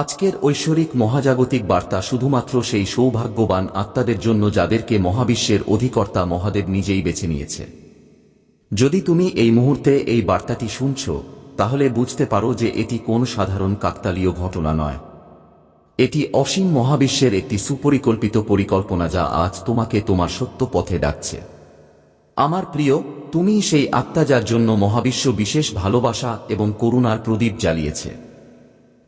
আজকের ঐশ্বরিক মহাজাগতিক বার্তা শুধুমাত্র সেই সৌভাগ্যবান আত্মাদের জন্য যাদেরকে মহাবিশ্বের অধিকর্তা মহাদেব নিজেই বেছে নিয়েছে। যদি তুমি এই মুহূর্তে এই বার্তাটি শুনছ, তাহলে বুঝতে পারো যে এটি কোন সাধারণ কাকতালীয় ঘটনা নয়। এটি অসীম মহাবিশ্বের একটি সুপরিকল্পিত পরিকল্পনা যা আজ তোমাকে তোমার সত্য পথে ডাকছে। আমার প্রিয় তুমি সেই আত্মা যার জন্য মহাবিশ্ব বিশেষ ভালোবাসা এবং করুণার প্রদীপ জ্বালিয়েছে।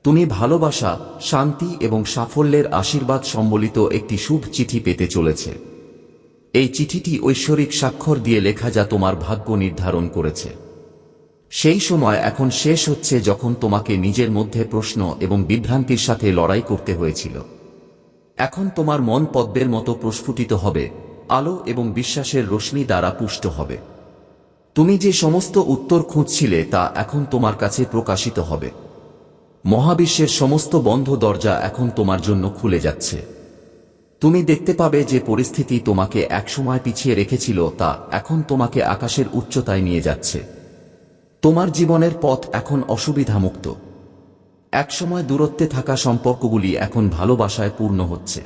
তুমি ভালোবাসা, শান্তি এবং সাফল্যের আশীর্বাদ সম্বলিত একটি শুভ চিঠি পেতে চলেছে। এই চিঠিটি ঐশ্বরিক স্বাক্ষর দিয়ে লেখা যা তোমার ভাগ্য নির্ধারণ করেছে। সেই সময় এখন শেষ হচ্ছে যখন তোমাকে নিজের মধ্যে প্রশ্ন এবং বিভ্রান্তির সাথে লড়াই করতে হয়েছিল। এখন তোমার মন পদ্মের মতো প্রস্ফুটিত হবে, আলো এবং বিশ্বাসের রশ্মি দ্বারা পুষ্ট হবে। তুমি যে সমস্ত উত্তর খুঁজছিলে তা এখন তোমার কাছে প্রকাশিত হবে। মহাবিশ্বের সমস্ত বন্ধ দরজা এখন তোমার জন্য খুলে যাচ্ছে। তুমি দেখতে পাবে যে পরিস্থিতি তোমাকে একসময় পিছিয়ে রেখেছিল তা এখন তোমাকে আকাশের উচ্চতায় নিয়ে যাচ্ছে। তোমার জীবনের পথ এখন অসুবিধামুক্ত। একসময় দূরত্বে থাকা সম্পর্কগুলি এখন ভালোবাসায় পূর্ণ হচ্ছে।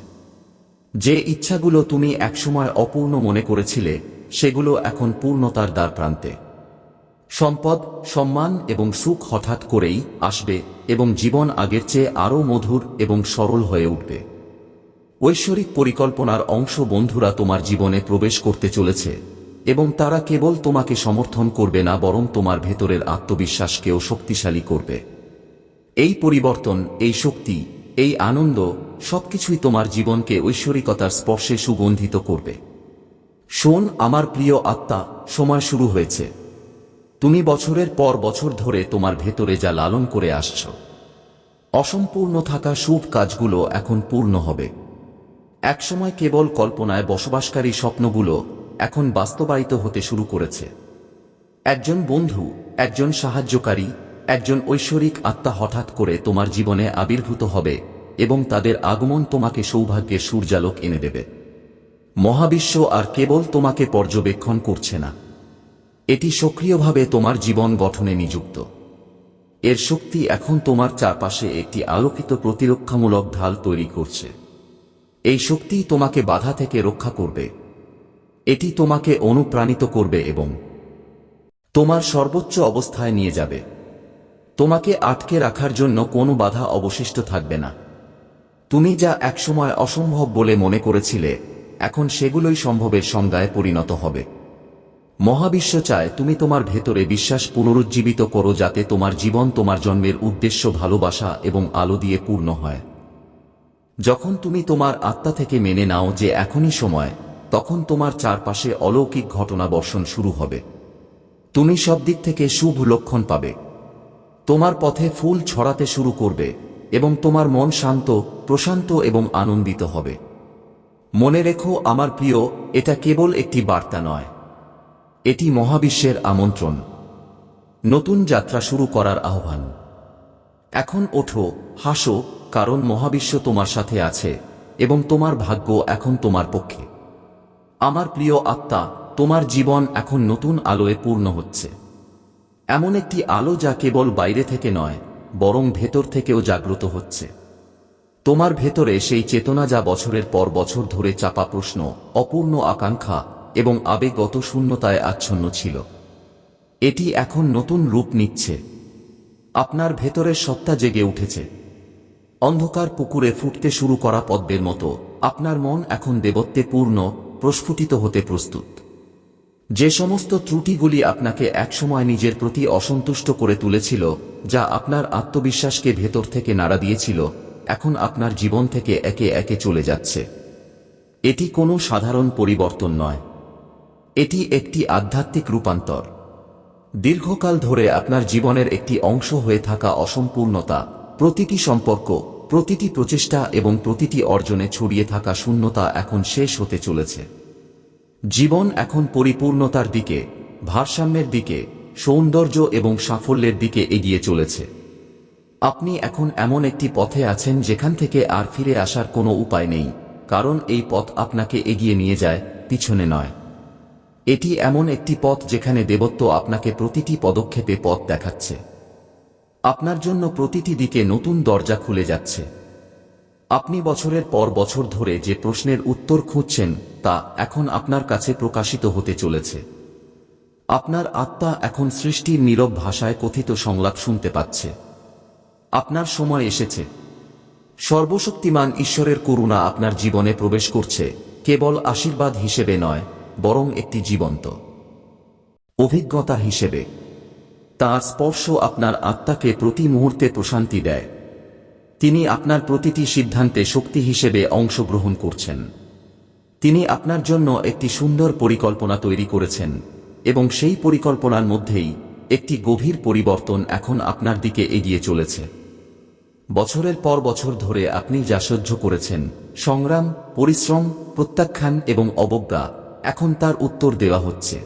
যে ইচ্ছাগুলো তুমি একসময় অপূর্ণ মনে করেছিলে, সেগুলো এখন পূর্ণতার দ্বার প্রান্তে সম্পদ, সম্মান এবং সুখ হঠাৎ করেই আসবে এবং জীবন আগের চেয়ে আরও মধুর এবং সরল হয়ে উঠবে। ঐশ্বরিক পরিকল্পনার অংশ বন্ধুরা তোমার জীবনে প্রবেশ করতে চলেছে, এবং তারা কেবল তোমাকে সমর্থন করবে না, বরং তোমার ভেতরের আত্মবিশ্বাসকেও শক্তিশালী করবে। এই পরিবর্তন, এই শক্তি, এই আনন্দ সবকিছুই তোমার জীবনকে ঐশ্বরিকতার স্পর্শে সুগন্ধিত করবে। শোন, আমার প্রিয় আত্মা, সময় শুরু হয়েছে। তুমি বছরের পর বছর ধরে তোমার ভেতরে যা লালন করে আসছ। অসম্পূর্ণ থাকা শুভ কাজগুলো এখন পূর্ণ হবে। একসময় কেবল কল্পনায় বসবাসকারী স্বপ্নগুলো এখন বাস্তবায়িত হতে শুরু করেছে। একজন বন্ধু, একজন সাহায্যকারী, একজন ঐশ্বরিক আত্মা হঠাৎ করে তোমার জীবনে আবির্ভূত হবে এবং তাদের আগমন তোমাকে সৌভাগ্যের সূর্যালোক এনে দেবে। মহাবিশ্ব আর কেবল তোমাকে পর্যবেক্ষণ করছে না। এটি সক্রিয়ভাবে তোমার জীবন গঠনে নিযুক্ত। এর শক্তি এখন তোমার চারপাশে একটি আলোকিত প্রতিরক্ষামূলক ঢাল তৈরি করছে। এই শক্তি তোমাকে বাধা থেকে রক্ষা করবে। এটি তোমাকে অনুপ্রাণিত করবে এবং তোমার সর্বোচ্চ অবস্থায় নিয়ে যাবে। তোমাকে আটকে রাখার জন্য কোনো বাধা অবশিষ্ট থাকবে না। তুমি যা একসময় অসম্ভব বলে মনে করেছিলে, এখন সেগুলোই সম্ভবের সংজ্ঞায় পরিণত হবে। মহাবিশ্ব চায় তুমি তোমার ভেতরে বিশ্বাস পুনরুজ্জীবিত করো যাতে তোমার জীবন তোমার জন্মের উদ্দেশ্য ভালোবাসা এবং আলো দিয়ে পূর্ণ হয়। যখন তুমি তোমার আত্মা থেকে মেনে নাও যে এখনই সময়, তখন তোমার চারপাশে অলৌকিক ঘটনা বর্ষণ শুরু হবে। তুমি সব দিক থেকে শুভ লক্ষণ পাবে। তোমার পথে ফুল ছড়াতে শুরু করবে এবং তোমার মন শান্ত, প্রশান্ত এবং আনন্দিত হবে। মনে রেখো, আমার প্রিয়, এটা কেবল একটি বার্তা নয়। এটি মহাবিশ্বের আমন্ত্রণ। নতুন যাত্রা শুরু করার আহ্বান। এখন ওঠো, হাসো, কারণ মহাবিশ্ব তোমার সাথে আছে, এবং তোমার ভাগ্য এখন তোমার পক্ষে। আমার প্রিয় আত্মা, তোমার জীবন এখন নতুন আলোয় পূর্ণ হচ্ছে। এমন একটি আলো যা কেবল বাইরে থেকে নয়, বরং ভেতর থেকেও জাগ্রত হচ্ছে। তোমার ভেতরে সেই চেতনা যা বছরের পর বছর ধরে চাপা প্রশ্ন, অপূর্ণ আকাঙ্ক্ষা এবং আবেগগত শূন্যতায় আচ্ছন্ন ছিল। এটি এখন নতুন রূপ নিচ্ছে। আপনার ভেতরের সত্তা জেগে উঠেছে। অন্ধকার পুকুরে ফুটতে শুরু করা পদ্মের মতো আপনার মন এখন দেবত্বে পূর্ণ, প্রস্ফুটিত হতে প্রস্তুত। যে সমস্ত ত্রুটিগুলি আপনাকে একসময় নিজের প্রতি অসন্তুষ্ট করে তুলেছিল, যা আপনার আত্মবিশ্বাসকে ভেতর থেকে নাড়া দিয়েছিল, এখন আপনার জীবন থেকে একে একে চলে যাচ্ছে। এটি কোনো সাধারণ পরিবর্তন নয়। এটি একটি আধ্যাত্মিক রূপান্তর। দীর্ঘকাল ধরে আপনার জীবনের একটি অংশ হয়ে থাকা অসম্পূর্ণতা, প্রতিটি সম্পর্ক, প্রতিটি প্রচেষ্টা এবং প্রতিটি অর্জনে ছড়িয়ে থাকা শূন্যতা এখন শেষ হতে চলেছে। জীবন এখন পরিপূর্ণতার দিকে, ভারসাম্যের দিকে, সৌন্দর্য এবং সাফল্যের দিকে এগিয়ে চলেছে। আপনি এখন এমন একটি পথে আছেন যেখান থেকে আর ফিরে আসার কোনো উপায় নেই, কারণ এই পথ আপনাকে এগিয়ে নিয়ে যায়, পিছনে নয়। এটি এমন একটি পথ যেখানে দেবত্ব আপনাকে প্রতিটি পদক্ষেপে পথ দেখাচ্ছে। আপনার জন্য প্রতিটি দিকে নতুন দরজা খুলে যাচ্ছে। আপনি বছরের পর বছর ধরে যে প্রশ্নের উত্তর খুঁজছেন, তা এখন আপনার কাছে প্রকাশিত হতে চলেছে। আপনার আত্মা এখন সৃষ্টির নীরব ভাষায় কথিত সংলাপ শুনতে পাচ্ছে। আপনার সময় এসেছে। সর্বশক্তিমান ঈশ্বরের করুণা আপনার জীবনে প্রবেশ করছে, কেবল আশীর্বাদ হিসেবে নয়। বরং একটি জীবন্ত। অভিজ্ঞতা হিসেবে, তার স্পর্শ আপনার আত্মাকে প্রতি মুহূর্তে প্রশান্তি দেয়। তিনি আপনার প্রতিটি সিদ্ধান্তে শক্তি হিসেবে অংশগ্রহণ করছেন। তিনি আপনার জন্য একটি সুন্দর পরিকল্পনা তৈরি করেছেন এবং সেই পরিকল্পনার মধ্যেই একটি গভীর পরিবর্তন এখন আপনার দিকে এগিয়ে চলেছে। বছরের পর বছর ধরে আপনি যা সহ্য করেছেন, সংগ্রাম, পরিশ্রম, প্রত্যাখ্যান এবং অবজ্ঞা এখন তার উত্তর দেওয়া হচ্ছে।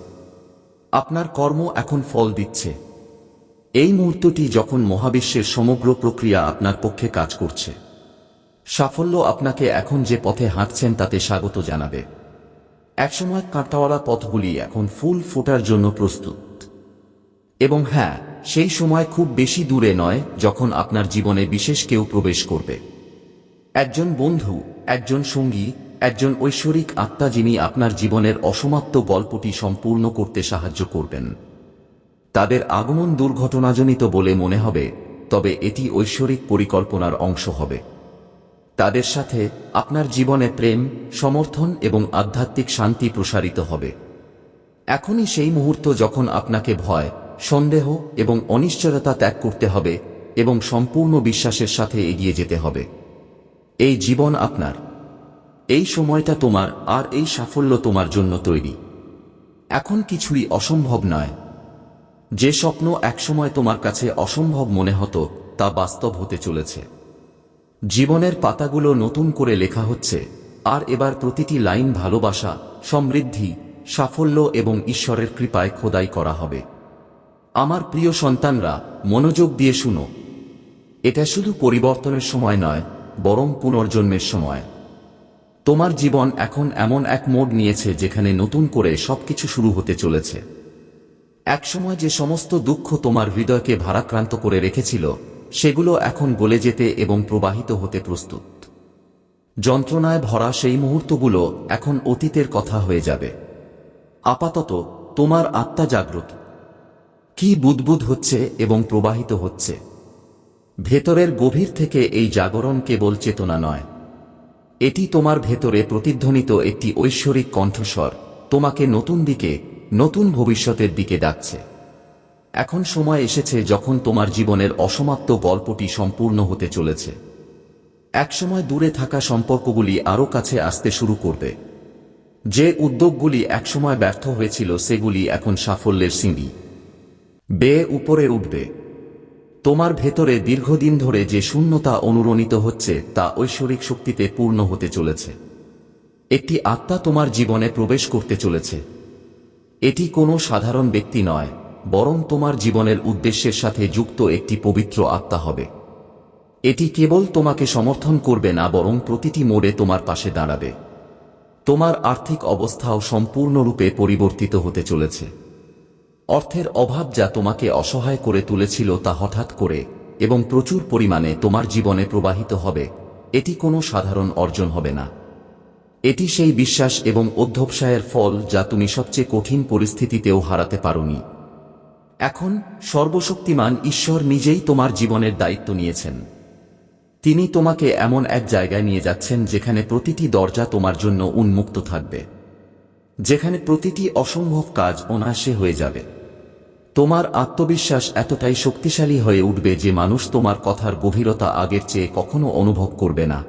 আপনার কর্ম এখন ফল দিচ্ছে। এই মুহূর্তটি যখন মহাবিশ্বের সমগ্র প্রক্রিয়া আপনার পক্ষে কাজ করছে। সাফল্য আপনাকে এখন যে পথে হাঁটছেন তাতে স্বাগত জানাবে। একসময় কাঁটাওয়ালা পথগুলি এখন ফুল ফোটার জন্য প্রস্তুত। এবং হ্যাঁ সেই সময় খুব বেশি দূরে নয় যখন আপনার জীবনে বিশেষ কেউ প্রবেশ করবে। একজন বন্ধু, একজন সঙ্গী একজন ঐশ্বরিক আত্মা যিনি আপনার জীবনের অসমাপ্ত গল্পটি সম্পূর্ণ করতে সাহায্য করবেন। তাদের আগমন দুর্ঘটনাজনিত বলে মনে হবে, তবে এটি ঐশ্বরিক পরিকল্পনার অংশ হবে। তাদের সাথে আপনার জীবনে প্রেম, সমর্থন এবং আধ্যাত্মিক শান্তি প্রসারিত হবে। এখনই সেই মুহূর্ত যখন আপনাকে ভয়, সন্দেহ এবং অনিশ্চয়তা ত্যাগ করতে হবে এবং সম্পূর্ণ বিশ্বাসের সাথে এগিয়ে যেতে হবে। এই জীবন আপনার। এই সময়টা তোমার আর এই সাফল্য তোমার জন্য তৈরি। এখন কিছুই অসম্ভব নয়। যে স্বপ্ন একসময় তোমার কাছে অসম্ভব মনে হতো, তা বাস্তব হতে চলেছে। জীবনের পাতাগুলো নতুন করে লেখা হচ্ছে, আর এবার প্রতিটি লাইন ভালোবাসা, সমৃদ্ধি, সাফল্য এবং ঈশ্বরের কৃপায় খোদাই করা হবে। আমার প্রিয় সন্তানরা, মনোযোগ দিয়ে শুনো। এটা শুধু পরিবর্তনের সময় নয়, বরং পুনর্জন্মের সময়। তোমার জীবন এখন এমন এক মোড় নিয়েছে যেখানে নতুন করে সবকিছু শুরু হতে চলেছে। একসময় যে সমস্ত দুঃখ তোমার হৃদয়কে ভারাক্রান্ত করে রেখেছিল, সেগুলো এখন গলে যেতে এবং প্রবাহিত হতে প্রস্তুত। যন্ত্রণায় ভরা সেই মুহূর্তগুলো এখন অতীতের কথা হয়ে যাবে। আপাতত, তোমার আত্মা জাগ্রত। কি বুদবুদ হচ্ছে এবং প্রবাহিত হচ্ছে? ভেতরের গভীর থেকে এই জাগরণ কেবল চেতনা নয় এটি তোমার ভেতরে প্রতিধ্বনিত একটি ঐশ্বরিক কণ্ঠস্বর, তোমাকে নতুন দিকে, নতুন ভবিষ্যতের দিকে ডাকছে। এখন সময় এসেছে যখন তোমার জীবনের অসমাপ্ত গল্পটি সম্পূর্ণ হতে চলেছে। একসময় দূরে থাকা সম্পর্কগুলি আরও কাছে আসতে শুরু করবে। যে উদ্যোগগুলি একসময় ব্যর্থ হয়েছিল সেগুলি এখন সাফল্যের সিঁড়ি। বেয়ে উপরে উঠবে। তোমার ভেতরে দীর্ঘদিন ধরে যে শূন্যতা অনুরণিত হচ্ছে তা ঐশ্বরিক শক্তিতে পূর্ণ হতে চলেছে। একটি আত্মা তোমার জীবনে প্রবেশ করতে চলেছে। এটি কোনো সাধারণ ব্যক্তি নয়, বরং তোমার জীবনের উদ্দেশ্যের সাথে যুক্ত একটি পবিত্র আত্মা হবে। এটি কেবল তোমাকে সমর্থন করবে না, বরং প্রতিটি মোড়ে তোমার পাশে দাঁড়াবে। তোমার আর্থিক অবস্থাও সম্পূর্ণরূপে পরিবর্তিত হতে চলেছে। অর্থের অভাব যা তোমাকে অসহায় করে তুলেছিল তা হঠাৎ করে এবং প্রচুর পরিমাণে তোমার জীবনে প্রবাহিত হবে, এটি কোনো সাধারণ অর্জন হবে না। এটি সেই বিশ্বাস এবং অধ্যবসায়ের ফল যা তুমি সবচেয়ে কঠিন পরিস্থিতিতেও হারাতে পারোনি। এখন সর্বশক্তিমান ঈশ্বর নিজেই তোমার জীবনের দায়িত্ব নিয়েছেন। তিনি তোমাকে এমন এক জায়গায় নিয়ে যাচ্ছেন যেখানে প্রতিটি দরজা তোমার জন্য উন্মুক্ত থাকবে। যেখানে প্রতিটি অসম্ভব কাজ অনায়াসে হয়ে যাবে। তোমার আত্মবিশ্বাস এতটাই শক্তিশালী হয়ে উঠবে যে মানুষ তোমার কথার গভীরতা আগের চেয়ে কখনো অনুভব করবে না।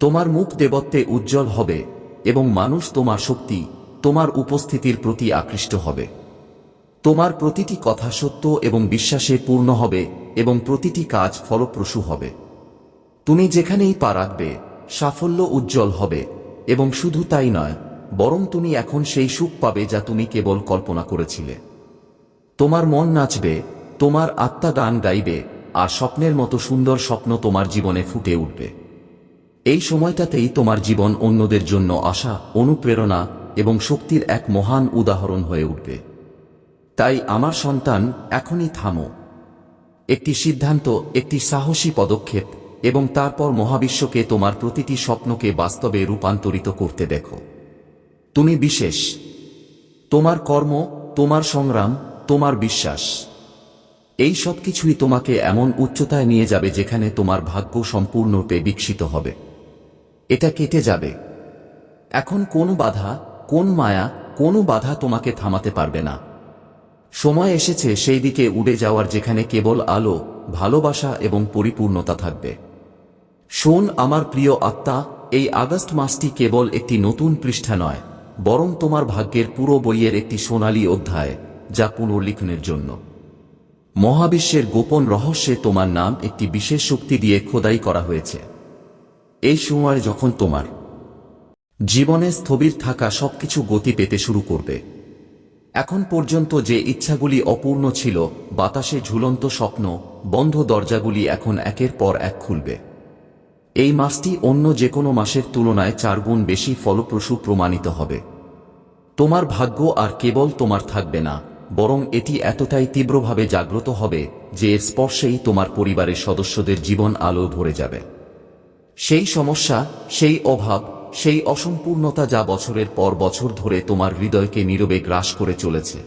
তোমার মুখ দেবত্বে উজ্জ্বল হবে এবং মানুষ তোমার শক্তি, তোমার উপস্থিতির প্রতি আকৃষ্ট হবে। তোমার প্রতিটি কথা সত্য এবং বিশ্বাসে পূর্ণ হবে এবং প্রতিটি কাজ ফলপ্রসূ হবে। তুমি যেখানেই পা রাখবে, সাফল্য উজ্জ্বল হবে এবং শুধু তাই নয় বরং তুমি এখন সেই সুখ পাবে যা তুমি কেবল কল্পনা করেছিলে। তোমার মন নাচবে, তোমার আত্মা গান গাইবে, আর স্বপ্নের মতো সুন্দর স্বপ্ন তোমার জীবনে ফুটে উঠবে। এই সময়টাতেই তোমার জীবন অন্যদের জন্য আশা, অনুপ্রেরণা এবং শক্তির এক মহান উদাহরণ হয়ে উঠবে। তাই আমার সন্তান, এখনই থামো। একটি সিদ্ধান্ত, একটি সাহসী পদক্ষেপ এবং তারপর মহাবিশ্বকে তোমার প্রতিটি স্বপ্নকে বাস্তবে রূপান্তরিত করতে দেখো। তুমি বিশেষ। তোমার কর্ম, তোমার সংগ্রাম, তোমার বিশ্বাস। এই সব কিছুই তোমাকে এমন উচ্চতায় নিয়ে যাবে যেখানে তোমার ভাগ্য সম্পূর্ণরূপে বিকশিত হবে। এটা কেটে যাবে। এখন কোন বাধা, কোন মায়া, কোনো বাধা তোমাকে থামাতে পারবে না। সময় এসেছে সেই দিকে উড়ে যাওয়ার যেখানে কেবল আলো, ভালোবাসা এবং পরিপূর্ণতা থাকবে। শোন আমার প্রিয় আত্মা, এই আগস্ট মাসটি কেবল একটি নতুন পৃষ্ঠা নয়। বরং তোমার ভাগ্যের পুরো বইয়ের একটি সোনালী অধ্যায়, যা পুনর্লিখনের জন্য। মহাবিশ্বের গোপন রহস্যে তোমার নাম একটি বিশেষ শক্তি দিয়ে খোদাই করা হয়েছে। এই সময় যখন তোমার জীবনে স্থবির থাকা সবকিছু গতি পেতে শুরু করবে। এখন পর্যন্ত যে ইচ্ছাগুলি অপূর্ণ ছিল, বাতাসে ঝুলন্ত স্বপ্ন, বন্ধ দরজাগুলি এখন একের পর এক খুলবে। এই মাসটি অন্য যে কোনো মাসের তুলনায় চারগুণ বেশি ফলপ্রসূ প্রমাণিত হবে। তোমার ভাগ্য আর কেবল তোমার থাকবে না, বরং এটি এতটাই তীব্রভাবে জাগ্রত হবে যে এর স্পর্শেই তোমার পরিবারের সদস্যদের জীবন আলো ভরে যাবে। সেই সমস্যা, সেই অভাব, সেই অসম্পূর্ণতা যা বছরের পর বছর ধরে তোমার হৃদয়কে নীরবে গ্রাস করে চলেছে।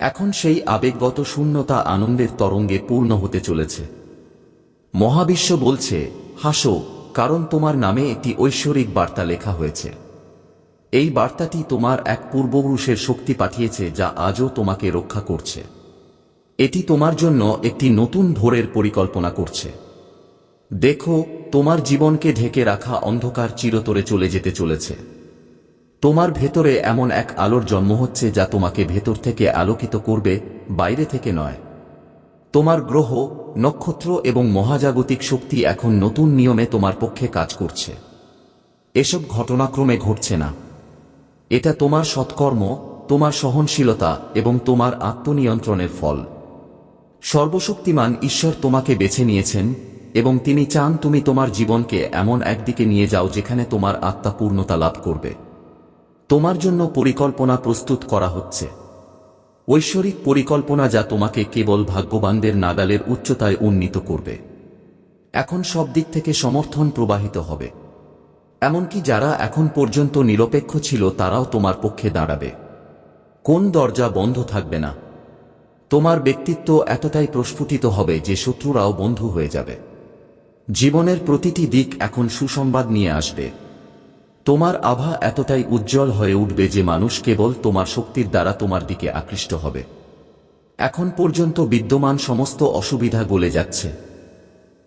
এখন সেই আবেগগত শূন্যতা আনন্দের তরঙ্গে পূর্ণ হতে চলেছে। মহাবিশ্ব বলছে হাসো, কারণ তোমার নামে একটি ঐশ্বরিক বার্তা লেখা হয়েছে। এই বার্তাটি তোমার এক পূর্বপুরুষের শক্তি পাঠিয়েছে যা আজও তোমাকে রক্ষা করছে। এটি তোমার জন্য একটি নতুন ভোরের পরিকল্পনা করছে। দেখো, তোমার জীবনকে ঢেকে রাখা অন্ধকার চিরতরে চলে যেতে চলেছে। তোমার ভেতরে এমন এক আলোর জন্ম হচ্ছে যা তোমাকে ভেতর থেকে আলোকিত করবে, বাইরে থেকে নয়। তোমার গ্রহ নক্ষত্র এবং মহাজাগতিক শক্তি এখন নতুন নিয়মে তোমার পক্ষে কাজ করছে। এসব ঘটনাক্রমে ঘটছে না। এটা তোমার সৎকর্ম, তোমার সহনশীলতা এবং তোমার আত্মনিয়ন্ত্রণের ফল। সর্বশক্তিমান ঈশ্বর তোমাকে বেছে নিয়েছেন এবং তিনি চান তুমি তোমার জীবনকে এমন একদিকে নিয়ে যাও যেখানে তোমার আত্মা পূর্ণতা লাভ করবে। তোমার জন্য পরিকল্পনা প্রস্তুত করা হচ্ছে। ঐশ্বরিক পরিকল্পনা যা তোমাকে কেবল ভাগ্যবানদের নাগালের উচ্চতায় উন্নীত করবে। এখন সব দিক থেকে সমর্থন প্রবাহিত হবে। এমনকি যারা এখন পর্যন্ত নিরপেক্ষ ছিল, তারাও তোমার পক্ষে দাঁড়াবে। কোন দরজা বন্ধ থাকবে না। তোমার ব্যক্তিত্ব এতটাই প্রস্ফুটিত হবে যে শত্রুরাও বন্ধু হয়ে যাবে। জীবনের প্রতিটি দিক এখন সুসংবাদ নিয়ে আসবে। তোমার আভা এতটাই উজ্জ্বল হয়ে উঠবে যে মানুষ কেবল তোমার শক্তির দ্বারা তোমার দিকে আকৃষ্ট হবে। এখন পর্যন্ত বিদ্যমান সমস্ত অসুবিধা গলে যাচ্ছে।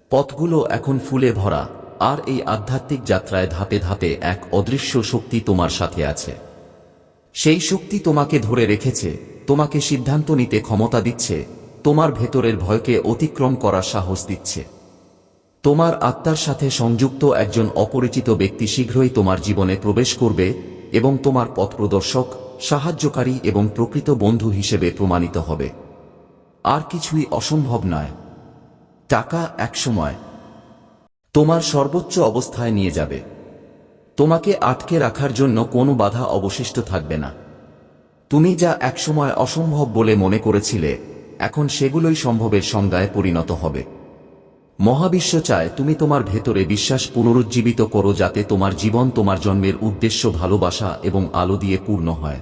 পথগুলো এখন ফুলে ভরা, আর এই আধ্যাত্মিক যাত্রায় ধাপে ধাপে এক অদৃশ্য শক্তি তোমার সাথে আছে। সেই শক্তি তোমাকে ধরে রেখেছে, তোমাকে সিদ্ধান্ত নিতে ক্ষমতা দিচ্ছে, তোমার ভেতরের ভয়কে অতিক্রম করার সাহস দিচ্ছে। তোমার আত্মার সাথে সংযুক্ত একজন অপরিচিত ব্যক্তি শীঘ্রই তোমার জীবনে প্রবেশ করবে এবং তোমার পথপ্রদর্শক সাহায্যকারী এবং প্রকৃত বন্ধু হিসেবে প্রমাণিত হবে। আর কিছুই অসম্ভব নয়। টাকা একসময় তোমার সর্বোচ্চ অবস্থায় নিয়ে যাবে। তোমাকে আটকে রাখার জন্য কোনো বাধা অবশিষ্ট থাকবে না। তুমি যা একসময় অসম্ভব বলে মনে করেছিলে, এখন সেগুলোই সম্ভবের সংজ্ঞায় পরিণত হবে। মহাবিশ্ব চায় তুমি তোমার ভেতরে বিশ্বাস পুনরুজ্জীবিত করো যাতে তোমার জীবন তোমার জন্মের উদ্দেশ্য ভালোবাসা এবং আলো দিয়ে পূর্ণ হয়।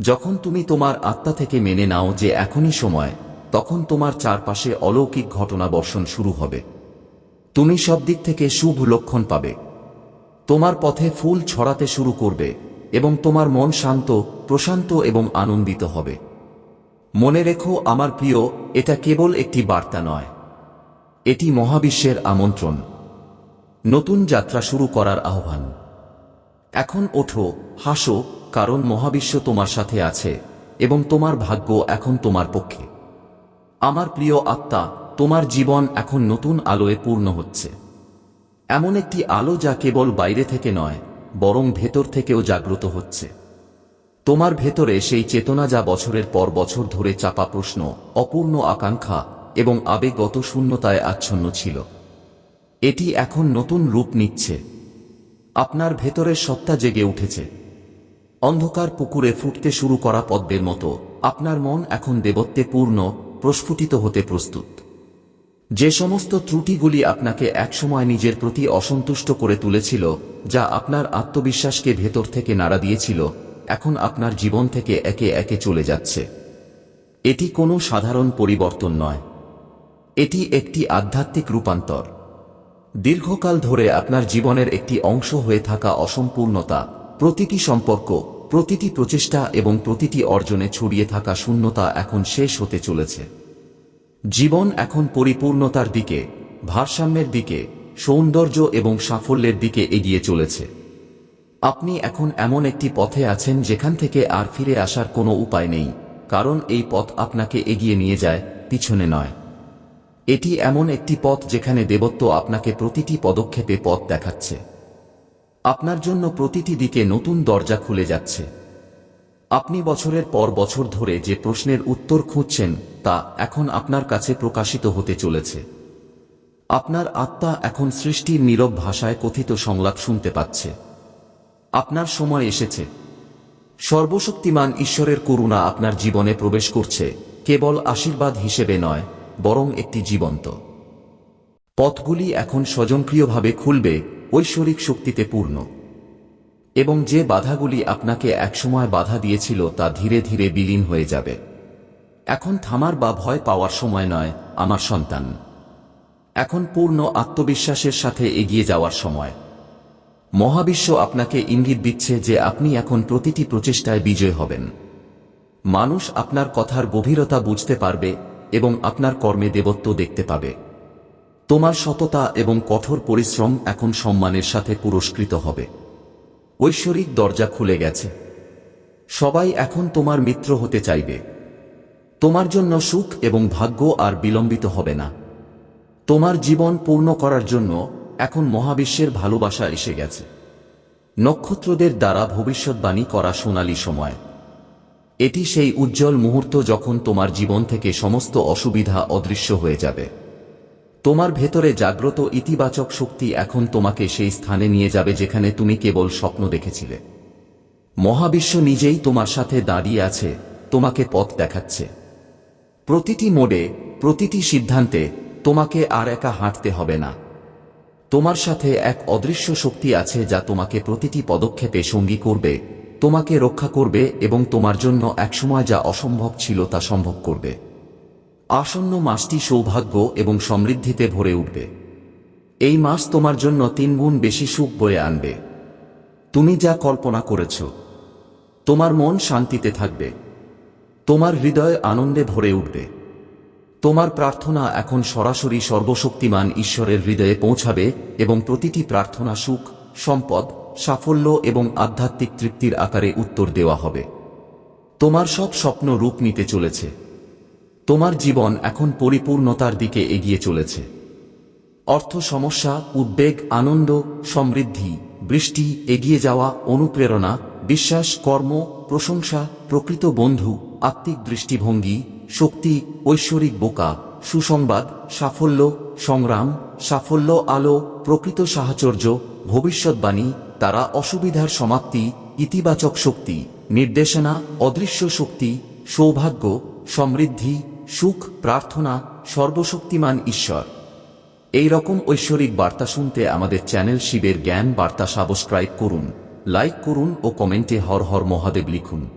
যখন তুমি তোমার আত্মা থেকে মেনে নাও যে এখনই সময়, তখন তোমার চারপাশে অলৌকিক ঘটনা বর্ষণ শুরু হবে। তুমি সব দিক থেকে শুভ লক্ষণ পাবে। তোমার পথে ফুল ছড়াতে শুরু করবে এবং তোমার মন শান্ত, প্রশান্ত এবং আনন্দিত হবে। মনে রেখো, আমার প্রিয়, এটা কেবল একটি বার্তা নয়। এটি মহাবিশ্বের আমন্ত্রণ। নতুন যাত্রা শুরু করার আহ্বান। এখন ওঠো, হাসো, কারণ মহাবিশ্ব তোমার সাথে আছে, এবং তোমার ভাগ্য এখন তোমার পক্ষে। আমার প্রিয় আত্মা, তোমার জীবন এখন নতুন আলোয় পূর্ণ হচ্ছে। এমন একটি আলো যা কেবল বাইরে থেকে নয়, বরং ভেতর থেকেও জাগ্রত হচ্ছে। তোমার ভেতরে সেই চেতনা যা বছরের পর বছর ধরে চাপা প্রশ্ন, অপূর্ণ আকাঙ্ক্ষা এবং আবেগগত শূন্যতায় আচ্ছন্ন ছিল। এটি এখন নতুন রূপ নিচ্ছে। আপনার ভেতরের সত্তা জেগে উঠেছে। অন্ধকার পুকুরে ফুটতে শুরু করা পদ্মের মতো আপনার মন এখন দেবত্বে পূর্ণ, প্রস্ফুটিত হতে প্রস্তুত। যে সমস্ত ত্রুটিগুলি আপনাকে একসময় নিজের প্রতি অসন্তুষ্ট করে তুলেছিল, যা আপনার আত্মবিশ্বাসকে ভেতর থেকে নাড়া দিয়েছিল, এখন আপনার জীবন থেকে একে একে চলে যাচ্ছে। এটি কোনো সাধারণ পরিবর্তন নয়। এটি একটি আধ্যাত্মিক রূপান্তর। দীর্ঘকাল ধরে আপনার জীবনের একটি অংশ হয়ে থাকা অসম্পূর্ণতা, প্রতিটি সম্পর্ক, প্রতিটি প্রচেষ্টা এবং প্রতিটি অর্জনে ছড়িয়ে থাকা শূন্যতা এখন শেষ হতে চলেছে। জীবন এখন পরিপূর্ণতার দিকে, ভারসাম্যের দিকে, সৌন্দর্য এবং সাফল্যের দিকে এগিয়ে চলেছে। আপনি এখন এমন একটি পথে আছেন যেখান থেকে আর ফিরে আসার কোনো উপায় নেই, কারণ এই পথ আপনাকে এগিয়ে নিয়ে যায়, পিছনে নয়। এটি এমন একটি পথ যেখানে দেবত্ব আপনাকে প্রতিটি পদক্ষেপে পথ দেখাচ্ছে। আপনার জন্য প্রতিটি দিকে নতুন দরজা খুলে যাচ্ছে। আপনি বছরের পর বছর ধরে যে প্রশ্নের উত্তর খুঁজছেন, তা এখন আপনার কাছে প্রকাশিত হতে চলেছে। আপনার আত্মা এখন সৃষ্টির নীরব ভাষায় কথিত সংলাপ শুনতে পাচ্ছে। আপনার সময় এসেছে। সর্বশক্তিমান ঈশ্বরের করুণা আপনার জীবনে প্রবেশ করছে, কেবল আশীর্বাদ হিসেবে নয়। বরং একটি জীবন্ত। পথগুলি এখন স্বজনক্রিয়ভাবে খুলবে, ঐশ্বরিক শক্তিতে পূর্ণ। এবং যে বাধাগুলি আপনাকে একসময় বাধা দিয়েছিল তা ধীরে ধীরে বিলীন হয়ে যাবে। এখন থামার বা ভয় পাওয়ার সময় নয়, আমার সন্তান। এখন পূর্ণ আত্মবিশ্বাসের সাথে এগিয়ে যাওয়ার সময়। মহাবিশ্ব আপনাকে ইঙ্গিত দিচ্ছে যে আপনি এখন প্রতিটি প্রচেষ্টায় বিজয় হবেন। মানুষ আপনার কথার গভীরতা বুঝতে পারবে এবং আপনার কর্মে দেবত্ব দেখতে পাবে। তোমার সততা এবং কঠোর পরিশ্রম এখন সম্মানের সাথে পুরস্কৃত হবে। ঐশ্বরিক দরজা খুলে গেছে। সবাই এখন তোমার মিত্র হতে চাইবে। তোমার জন্য সুখ এবং ভাগ্য আর বিলম্বিত হবে না। তোমার জীবন পূর্ণ করার জন্য এখন মহাবিশ্বের ভালোবাসা এসে গেছে। নক্ষত্রদের দ্বারা ভবিষ্যৎবাণী করা সোনালী সময়। এটি সেই উজ্জ্বল মুহূর্ত যখন তোমার জীবন থেকে সমস্ত অসুবিধা অদৃশ্য হয়ে যাবে। তোমার ভেতরে জাগ্রত ইতিবাচক শক্তি এখন তোমাকে সেই স্থানে নিয়ে যাবে যেখানে তুমি কেবল স্বপ্ন দেখেছিলে। মহাবিশ্ব নিজেই তোমার সাথে দাঁড়িয়ে আছে, তোমাকে পথ দেখাচ্ছে। প্রতিটি মোড়ে, প্রতিটি সিদ্ধান্তে তোমাকে আর একা হাঁটতে হবে না। তোমার সাথে এক অদৃশ্য শক্তি আছে যা তোমাকে প্রতিটি পদক্ষেপে সঙ্গী করবে তোমাকে রক্ষা করবে এবং তোমার জন্য একসময় যা অসম্ভব ছিল তা সম্ভব করবে। আসন্ন মাসটি সৌভাগ্য এবং সমৃদ্ধিতে ভরে উঠবে। এই মাস তোমার জন্য তিনগুণ বেশি সুখ বয়ে আনবে। তুমি যা কল্পনা করেছ, তোমার মন শান্তিতে থাকবে। তোমার হৃদয় আনন্দে ভরে উঠবে। তোমার প্রার্থনা এখন সরাসরি সর্বশক্তিমান ঈশ্বরের হৃদয়ে পৌঁছাবে এবং প্রতিটি প্রার্থনা সুখ, সম্পদ সাফল্য এবং আধ্যাত্মিক তৃপ্তির আকারে উত্তর দেওয়া হবে। তোমার সব স্বপ্ন রূপ নিতে চলেছে। তোমার জীবন এখন পরিপূর্ণতার দিকে এগিয়ে চলেছে। অর্থ সমস্যা, উদ্বেগ, আনন্দ, সমৃদ্ধি, বৃষ্টি, এগিয়ে যাওয়া, অনুপ্রেরণা, বিশ্বাস, কর্ম, প্রশংসা, প্রকৃত বন্ধু, আত্মিক দৃষ্টিভঙ্গি, শক্তি, ঐশ্বরিক বোকা, সুসংবাদ, সাফল্য, সংগ্রাম, সাফল্য আলো, প্রকৃত সাহচর্য, ভবিষ্যৎবাণী তারা অসুবিধার সমাপ্তি, ইতিবাচক শক্তি, নির্দেশনা, অদৃশ্য শক্তি, সৌভাগ্য, সমৃদ্ধি, সুখ, প্রার্থনা, সর্বশক্তিমান ঈশ্বর। এই রকম ঐশ্বরিক বার্তা শুনতে আমাদের চ্যানেল শিবের জ্ঞান বার্তা সাবস্ক্রাইব করুন, লাইক করুন ও কমেন্টে হর হর মহাদেব লিখুন।